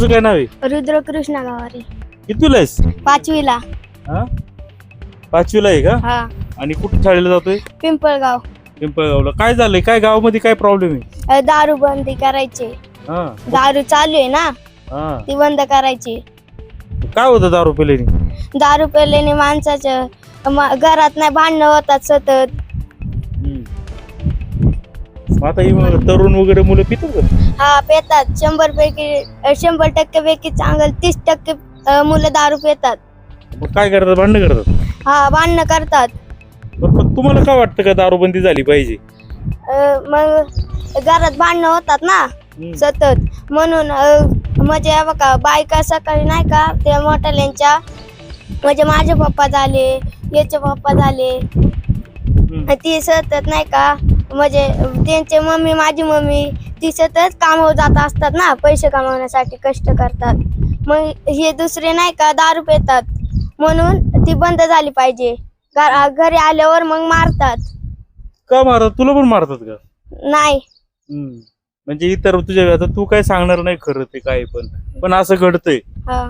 तुझं काय नाव आहे? रुद्रकृष्ण गावारे. कितीला आहेस? पाचवीला. हा? पाचवीला आहे का? हा. आणि कुठं शाळेला जातोय? पिंपळगाव. पिंपळगावला. काय झालंय? काय गावामध्ये काय प्रॉब्लेम आहे? अ, दारू बंदी करायची. हा. दारू चालू आहे ना? हा. ती बंद करायची. काय होतं दारू पिल्याने? दारू पेल्याने माणसाच्या म- घरात नाही भांडणं होतात सतत. मग आता ही तरुण वगैरे मुलं पितात का? हा पेतात. शंभर पैकी शंभर टक्के पैकी चांगलं तीस टक्के अ, मुलं दारू पेतात. मग काय करतात? भांडणं करतात? हा भांडणं करतात. पण तुम्हाला काय वाटतं का दारूबंदी झाली पाहिजे? अ, मग घरात भांडणं होतात ना सतत. म्हणून अ, म्हणजे हे बघा बायका सकाळी नाही का ते मोठ्याल्यांच्या म्हणजे माझे पप्पा झाले याचे पप्पा झाले. हम्म. ती सतत नाही का म्हणजे त्यांचे मम्मी माझी मम्मी ती सतत कामावर जात असतात ना पैसे कमावण्यासाठी कष्ट करतात. मग हे दुसरे नाही का दारू पितात. म्हणून ती बंद झाली पाहिजे. घरी आल्यावर मग मारतात. का मारतात तुला पण मारतात का? नाही. हम्म. म्हणजे इतर तुझ्या आता तू काय सांगणार नाही खरं ते काय पण. पण असं घडतंय. हा.